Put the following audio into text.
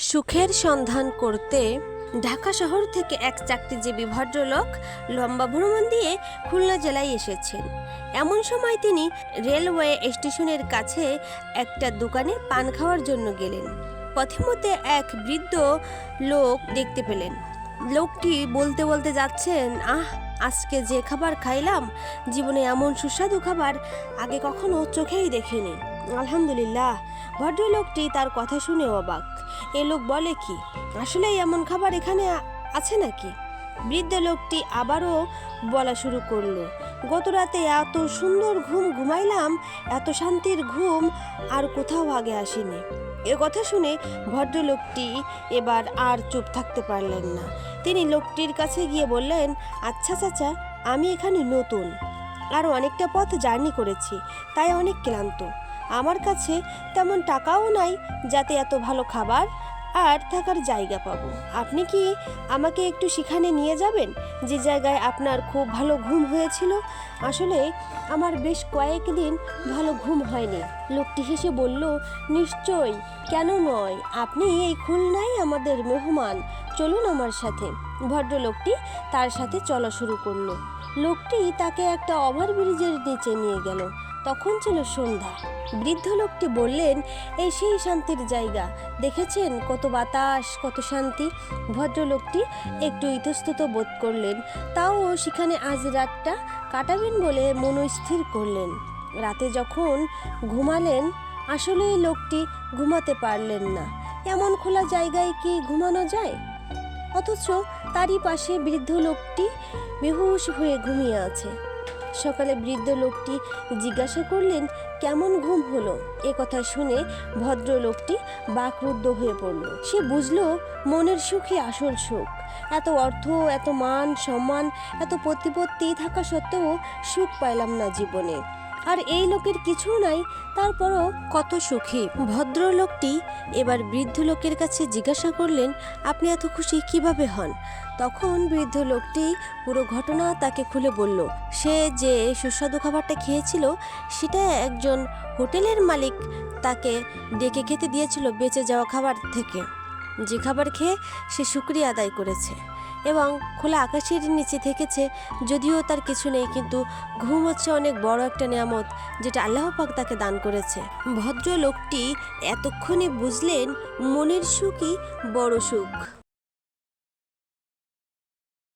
সুখের সন্ধান করতে ঢাকা শহর থেকে এক চাকরিজীবী ভদ্রলোক লম্বা ভ্রমণ দিয়ে খুলনা জেলায় এসেছেন। এমন সময় তিনি রেলওয়ে স্টেশনের কাছে একটা দোকানে পান খাওয়ার জন্য গেলেন। পথিমধ্যে এক বৃদ্ধ লোক দেখতে পেলেন। লোকটি বলতে বলতে যাচ্ছেন, আহ, আজকে যে খাবার খাইলাম, জীবনে এমন সুস্বাদু খাবার আগে কখনো চোখেই দেখিনি। আলহামদুলিল্লাহ। ভদ্রলোকটি তার কথা শুনে অবাক। এ লোক বলে কি, আসলেই এমন খাবার এখানে আছে নাকি? বৃদ্ধ লোকটি আবারও বলা শুরু করল গত রাতে এত সুন্দর ঘুম ঘুমাইলাম, এত শান্তির ঘুম আর কোথাও আগে আসেনি। এ কথা শুনে ভদ্রলোকটি এবার আর চুপ থাকতে পারলেন না। তিনি লোকটির কাছে গিয়ে বললেন আচ্ছা চাচা, আমি এখানে নতুন। আর অনেকটা পথ জার্নি করেছি, তাই অনেক ক্লান্ত। আমার কাছে তেমন টাকাও নাই যাতে এত ভালো খাবার আর থাকার জায়গা পাবো। আপনি কি আমাকে একটু সেখানে নিয়ে যাবেন? যে জায়গায় আপনার খুব ভালো ঘুম হয়েছিল। আসলে আমার বেশ কয়েকদিন ভালো ঘুম হয়নি। লোকটি হেসে বলল, নিশ্চয়ই, কেন নয়? আপনি এই খুলনায় আমাদের মেহমান। চলুন আমার সাথে। ভদ্রলোকটি তার সাথে চলা শুরু করল। লোকটি তাকে একটা ওভারব্রিজের নিচে নিয়ে গেল। তখন ছিল সন্ধ্যা। বৃদ্ধ লোকটি বললেন, এই সেই শান্তির জায়গা। দেখেছেন কত বাতাস, কত শান্তি? ভদ্রলোকটি একটু ইতস্তত বোধ করলেন। তাও সেখানে আজ রাতটা কাটাবেন বলে মনস্থির করলেন। রাতে যখন ঘুমালেন, আসলে লোকটি ঘুমাতে পারলেন না। এমন খোলা জায়গায় কি ঘুমানো যায়? অথচ তারই পাশে বৃদ্ধ লোকটি বেহুশ হয়ে ঘুমিয়ে আছে। সকালে বৃদ্ধ লোকটি জিজ্ঞাসা করলেন, কেমন ঘুম হলো? এ কথা শুনে ভদ্রলোকটি বাকরুদ্ধ হয়ে পড়ল। সে বুঝল, মনের সুখই আসল সুখ। এত অর্থ, এত মান, সম্মান, এত প্রতিপত্তি থাকা সত্ত্বেও সুখ পাইলাম না জীবনে। আর এই লোকের কিছু নাই। তারপরও কত সুখী। ভদ্রলোকটি এবার বৃদ্ধ লোকের কাছে জিজ্ঞাসা করলেন, আপনি এত খুশি কীভাবে হন? তখন বৃদ্ধ লোকটি পুরো ঘটনা তাকে খুলে বলল, সে যে সুস্বাদু খাবারটা খেয়েছিল, সেটা একজন হোটেলের মালিক তাকে ডেকে খেতে দিয়েছিল বেঁচে যাওয়া খাবার থেকে। যে খাবার খেয়ে সে শুক্রিয়া আদায় করেছে। এবং খোলা আকাশের নিচে থেকেছে, যদিও তার কিছু নেই, কিন্তু ঘুম হচ্ছে অনেক বড় একটা নিয়ামত, যেটা আল্লাহ পাক তাকে দান করেছে। ভদ্র লোকটি এতক্ষণে বুঝলেন মনের সুখই বড় সুখ।